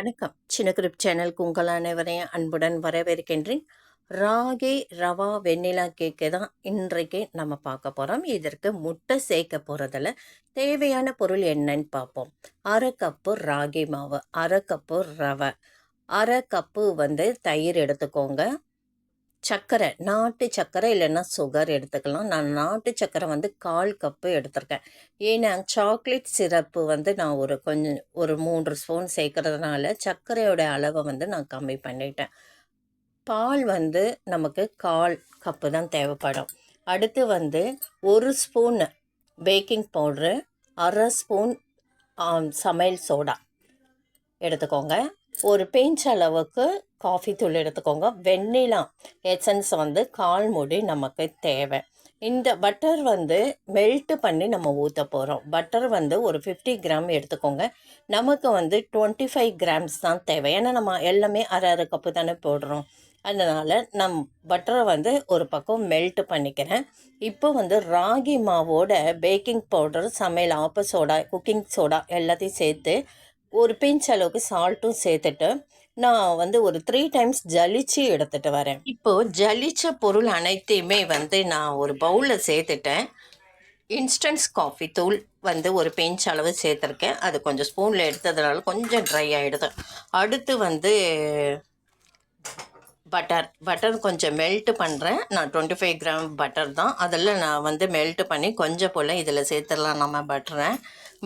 வணக்கம். சின்ன கிரிப் சேனலுக்கு உங்கள் அனைவரையும் அன்புடன் வரவேற்கின்றேன். ராகி ரவா வெண்ணிலா கேக்கு தான் இன்றைக்கு நம்ம பார்க்க போகிறோம் இதற்கு முட்டை சேர்க்க போகிறதில் தேவையான பொருள் என்னன்னு பார்ப்போம். அரை கப்பு ராகி மாவு அரை கப்பு ரவை அரை கப்பு வந்து தயிர் எடுத்துக்கோங்க. சர்க்கரை நாட்டு சர்க்கரை இல்லைன்னா சுகர் எடுத்துக்கலாம். நான் நாட்டு சர்க்கரை வந்து கால் கப்பு எடுத்திருக்கேன். ஏன்னா சாக்லேட் சிரப்பு வந்து நான் ஒரு கொஞ்சம் ஒரு மூன்று ஸ்பூன் சேர்க்கறதுனால சர்க்கரையோட அளவை வந்து நான் கம்மி பண்ணிட்டேன். பால் வந்து நமக்கு கால் கப்பு தான் தேவைப்படும். அடுத்து வந்து ஒரு ஸ்பூன் பேக்கிங் பவுட்ரு அரை ஸ்பூன் சமையல் சோடா எடுத்துக்கோங்க. ஒரு பெஞ்ச் அளவுக்கு காஃபி தூள் எடுத்துக்கோங்க. வெண்ணிலா எசன்ஸ் வந்து கால் மூடி நமக்கு தேவை. இந்த பட்டர் வந்து மெல்ட்டு பண்ணி நம்ம ஊற்ற போகிறோம் பட்டர் வந்து ஒரு ஃபிஃப்டி கிராம் எடுத்துக்கோங்க. நமக்கு வந்து டுவெண்ட்டி ஃபைவ் கிராம்ஸ் தான் தேவை. ஏன்னா நம்ம எல்லாமே அரை அரை கப்பு தானே போடுறோம். அதனால் நம் பட்டரை வந்து ஒரு பக்கம் மெல்ட்டு பண்ணிக்கிறேன். இப்போ வந்து ராகி மாவோட பேக்கிங் பவுடர் சமையல் ஆப்ப சோடா குக்கிங் சோடா எல்லாத்தையும் சேர்த்து ஒரு பிஞ்ச் அளவுக்கு சால்ட்டும் சேர்த்துட்டு நான் வந்து ஒரு த்ரீ டைம்ஸ் ஜலிச்சு எடுத்துகிட்டு வரேன். இப்போது ஜலிச்ச பொருள் அனைத்தையுமே வந்து நான் ஒரு பவுலில் சேர்த்துட்டேன். இன்ஸ்டன்ஸ் காஃபி தூள் வந்து ஒரு பெஞ்ச் அளவு சேர்த்துருக்கேன். அது கொஞ்சம் ஸ்பூனில் எடுத்ததுனால கொஞ்சம் ட்ரை ஆகிடுது அடுத்து வந்து பட்டர் பட்டர் கொஞ்சம் மெல்ட்டு பண்ணுறேன் நான் டுவெண்ட்டி ஃபைவ் கிராம் பட்டர் தான். அதில் நான் வந்து மெல்ட்டு பண்ணி கொஞ்சம் போல் இதில் சேர்த்துடலாம். நம்ம பட்டரை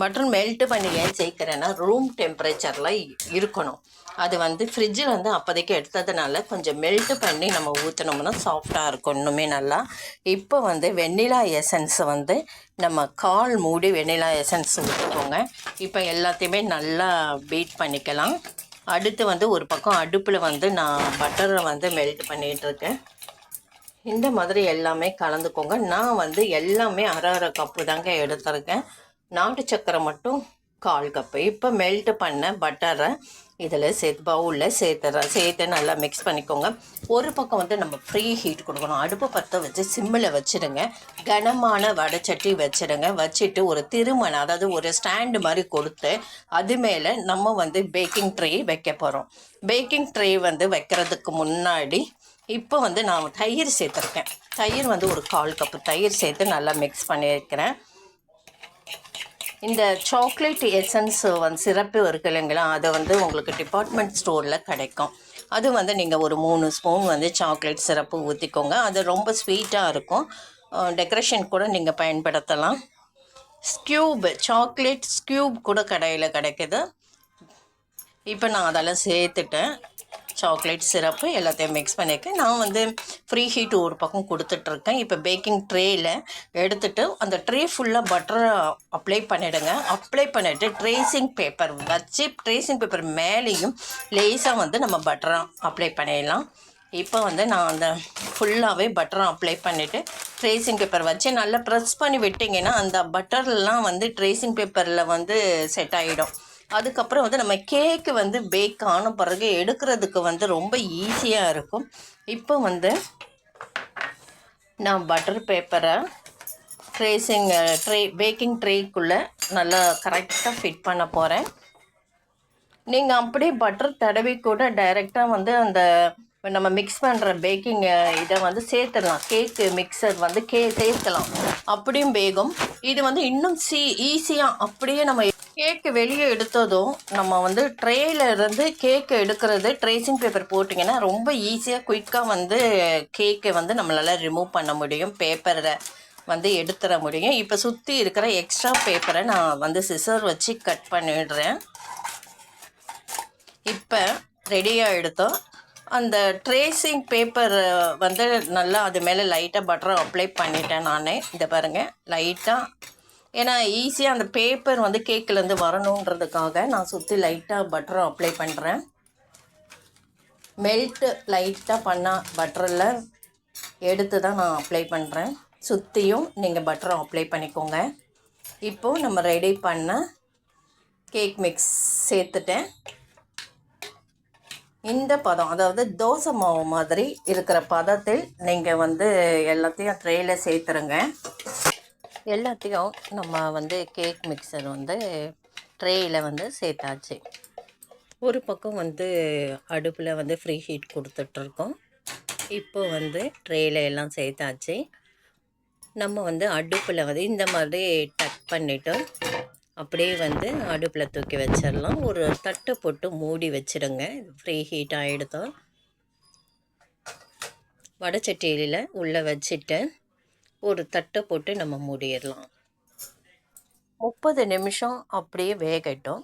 பட்டர் மெல்ட்டு பண்ணி ஏன் சேர்க்குறேன்னா ரூம் டெம்பரேச்சரில் இருக்கணும். அது வந்து ஃப்ரிட்ஜில் வந்து அப்போதைக்கு எடுத்ததுனால கொஞ்சம் மெல்ட்டு பண்ணி நம்ம ஊற்றினோம்னா சாஃப்டாக இருக்கும் இன்னுமே நல்லா. இப்போ வந்து வெண்ணிலா எசன்ஸ் வந்து நம்ம கால் மூடி வெண்ணிலா எசன்ஸ் ஊற்றிக்கோங்க இப்போ எல்லாத்தையுமே நல்லா பீட் பண்ணிக்கலாம். அடுத்து வந்து ஒரு பக்கம் அடுப்பில் வந்து நான் பட்டரை வந்து மெல்ட் பண்ணிகிட்ருக்கேன் இந்த மாதிரி எல்லாமே கலந்துக்கோங்க. நான் வந்து எல்லாமே அரை அரை கப்பு தாங்க எடுத்திருக்கேன். நாட்டு சக்கரை மட்டும் கால் கப்பு. இப்போ மெல்ட் பண்ண பட்டரை இதில் சேர்த்து பவுலில் சேர்த்துறேன் சேர்த்து நல்லா மிக்ஸ் பண்ணிக்கோங்க. ஒரு பக்கம் வந்து நம்ம ஃப்ரீ ஹீட் கொடுக்கணும். அடுப்பு பற்ற வச்சு சிம்மில் வச்சுடுங்க. கனமான வடைச்சட்டி வச்சுடுங்க. வச்சுட்டு ஒரு திருமணம் அதாவது ஒரு ஸ்டாண்டு மாதிரி கொடுத்து அது மேலே நம்ம வந்து பேக்கிங் ட்ரே வைக்க போகிறோம் பேக்கிங் ட்ரே வந்து வைக்கிறதுக்கு முன்னாடி இப்போ வந்து நான் தயிர் சேர்த்துருக்கேன். தயிர் வந்து ஒரு கால் கப்பு தயிர் சேர்த்து நல்லா மிக்ஸ் பண்ணியிருக்கிறேன். இந்த சாக்லேட் எசன்ஸ் வந்து சிறப்பு இருக்கு இல்லைங்களா அதை வந்து உங்களுக்கு டிபார்ட்மெண்ட் ஸ்டோரில் கிடைக்கும். அது வந்து நீங்கள் ஒரு மூணு ஸ்பூன் வந்து சாக்லேட் சிறப்பு ஊற்றிக்கோங்க அது ரொம்ப ஸ்வீட்டாக இருக்கும். டெக்கரேஷன் கூட நீங்கள் பயன்படுத்தலாம். ஸ்கியூப் சாக்லேட் ஸ்கியூப் கூட கடையில் கிடைக்குது. இப்போ நான் அதெல்லாம் சேர்த்துட்டேன். சாக்லேட் சிரப்பு எல்லாத்தையும் மிக்ஸ் பண்ணியிருக்கேன் நான் வந்து ஃப்ரீ ஹீட் ஒரு பக்கம் கொடுத்துட்ருக்கேன். இப்போ பேக்கிங் ட்ரேயில் எடுத்துகிட்டு அந்த ட்ரே ஃபுல்லாக பட்டரை அப்ளை பண்ணிவிடுங்க அப்ளை பண்ணிவிட்டு ட்ரேசிங் பேப்பர் வச்சு ட்ரேசிங் பேப்பர் மேலேயும் லேஸாக வந்து நம்ம பட்டரை அப்ளை பண்ணிடலாம். இப்போ வந்து நான் அந்த ஃபுல்லாகவே பட்டரை அப்ளை பண்ணிவிட்டு ட்ரேசிங் பேப்பர் வச்சு நல்லா ப்ரெஸ் பண்ணி விட்டிங்கன்னா அந்த பட்டர்லாம் வந்து ட்ரேசிங் பேப்பரில் வந்து செட் ஆகிடும் அதுக்கப்புறம் வந்து நம்ம கேக்கு வந்து பேக் ஆன பிறகு எடுக்கிறதுக்கு வந்து ரொம்ப ஈஸியாக இருக்கும். இப்போ வந்து நான் பட்டர் பேப்பரை ட்ரேசிங் ட்ரே பேக்கிங் ட்ரேக்குள்ளே நல்லா கரெக்டாக ஃபிட் பண்ண போகிறேன் நீங்கள் அப்படியே பட்டர் தடவி கூட டைரெக்டாக வந்து அந்த நம்ம மிக்ஸ் பண்ணுற பேக்கிங் இதை வந்து சேர்த்துடலாம். கேக்கு மிக்சர் வந்து கே சேர்க்கலாம். அப்படியும் வேகும். இது வந்து இன்னும் சீ ஈஸியாக அப்படியே நம்ம கேக்கு வெளியே எடுத்ததும் நம்ம வந்து ட்ரேயிலேருந்து கேக்கு எடுக்கிறது ட்ரேசிங் பேப்பர் போட்டிங்கன்னா ரொம்ப ஈஸியாக குயிக்காக வந்து கேக்கை வந்து நம்மளால் ரிமூவ் பண்ண முடியும் பேப்பரை வந்து எடுத்துட முடியும். இப்போ சுற்றி இருக்கிற எக்ஸ்ட்ரா பேப்பரை நான் வந்து சிசர் வச்சு கட் பண்ணிடுறேன். இப்போ ரெடியாக எடுத்தோம். அந்த ட்ரேசிங் பேப்பர் வந்து நல்லா அது மேலே லைட்டாக பட்டரை அப்ளை பண்ணிட்டேன் நானே. இதை பாருங்கள் லைட்டாக ஏன்னா ஈஸியாக அந்த பேப்பர் வந்து கேக்கிலேருந்து வரணுன்றதுக்காக நான் சுற்றி லைட்டாக பட்டரை அப்ளை பண்ணுறேன் மெல்ட்டு லைட்டாக பண்ணால் பட்டரில் எடுத்து தான் நான் அப்ளை பண்ணுறேன் சுற்றியும் நீங்கள் பட்டரை அப்ளை பண்ணிக்கோங்க. இப்போது நம்ம ரெடி பண்ண கேக் மிக்ஸ் சேர்த்துட்டேன். இந்த பதம் அதாவது தோசை மாவு மாதிரி இருக்கிற பதத்தில் நீங்கள் வந்து எல்லாத்தையும் ட்ரேயில் சேர்த்துருங்க. எல்லாத்தையும் நம்ம வந்து கேக் மிக்சர் வந்து ட்ரேயில் வந்து சேர்த்தாச்சு. ஒரு பக்கம் வந்து அடுப்பில் வந்து ஃப்ரீ ஹீட் கொடுத்துட்ருக்கோம். இப்போ வந்து ட்ரேயில் எல்லாம் சேர்த்தாச்சு. நம்ம வந்து அடுப்பில் வந்து இந்த மாதிரி டக் பண்ணிவிட்டு அப்படியே வந்து அடுப்பில் தூக்கி வச்சிடலாம். ஒரு தட்டை போட்டு மூடி வச்சிடுங்க ஃப்ரீ ஹீட் ஆகிடுதோ வடச்சட்டியில் உள்ளே வச்சுட்டு ஒரு தட்டை போட்டு நம்ம மூடிடலாம். முப்பது நிமிஷம் அப்படியே வேகட்டும்.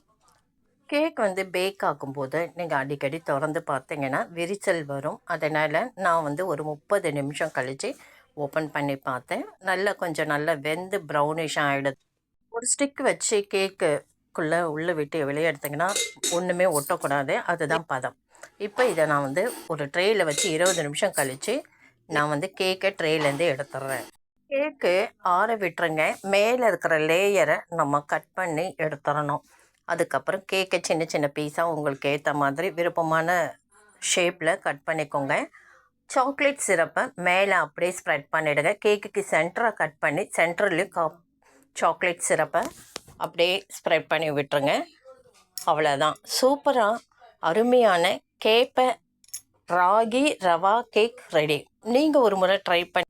கேக் வந்து பேக் ஆகும்போது நீங்கள் அடிக்கடி திறந்து பார்த்தீங்கன்னா விரிச்சல் வரும். அதனால் நான் வந்து ஒரு முப்பது நிமிஷம் கழித்து ஓப்பன் பண்ணி பார்த்தேன். நல்லா கொஞ்சம் நல்லா வெந்து ப்ரௌனிஷ் ஆகிடுது ஒரு ஸ்டிக் வச்சு கேக்குக்குள்ளே உள்ளே விட்டு வெளியே எடுத்திங்கன்னா ஒன்றுமே ஒட்டக்கூடாது. அதுதான் பதம். இப்போ இதை நான் வந்து ஒரு ட்ரேயில் வச்சு இருபது நிமிஷம் கழித்து நான் வந்து கேக்கை ட்ரேலேருந்து எடுத்துடுறேன். கேக்கு ஆற விட்டுருங்க. மேலே இருக்கிற லேயரை நம்ம கட் பண்ணி எடுத்துடணும். அதுக்கப்புறம் கேக்கை சின்ன சின்ன பீஸாக உங்களுக்கு ஏற்ற மாதிரி விருப்பமான ஷேப்பில் கட் பண்ணிக்கோங்க. சாக்லேட் சிரப்பை மேலே அப்படியே ஸ்ப்ரெட் பண்ணிவிடுங்க கேக்குக்கு சென்டராக கட் பண்ணி சென்டர்லேயும் கா சாக்லேட் சிரப்பை அப்படியே ஸ்ப்ரெட் பண்ணி விட்டுருங்க. அவ்வளோதான் சூப்பராக அருமையான கேப்பை ராகி ரவா கேக் ரெடி. நீங்கள் ஒரு முறை ட்ரை பண்ணி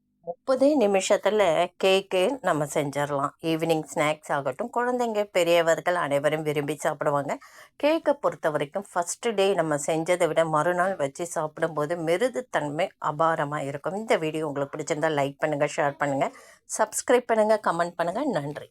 முப்பது நிமிஷத்தில் கேக்கு நம்ம செஞ்சிடலாம். ஈவினிங் ஸ்நாக்ஸ் ஆகட்டும் குழந்தைங்க பெரியவர்கள் அனைவரும் விரும்பி சாப்பிடுவாங்க. கேக்கை பொறுத்த வரைக்கும் ஃபஸ்ட்டு டே நம்ம செஞ்சதை விட மறுநாள் வச்சு சாப்பிடும்போது மிருதுத்தன்மை அபாரமாக இருக்கும். இந்த வீடியோ உங்களுக்கு பிடிச்சிருந்தால் லைக் பண்ணுங்கள் ஷேர் பண்ணுங்கள் சப்ஸ்கிரைப் பண்ணுங்கள் கமெண்ட் பண்ணுங்கள் நன்றி.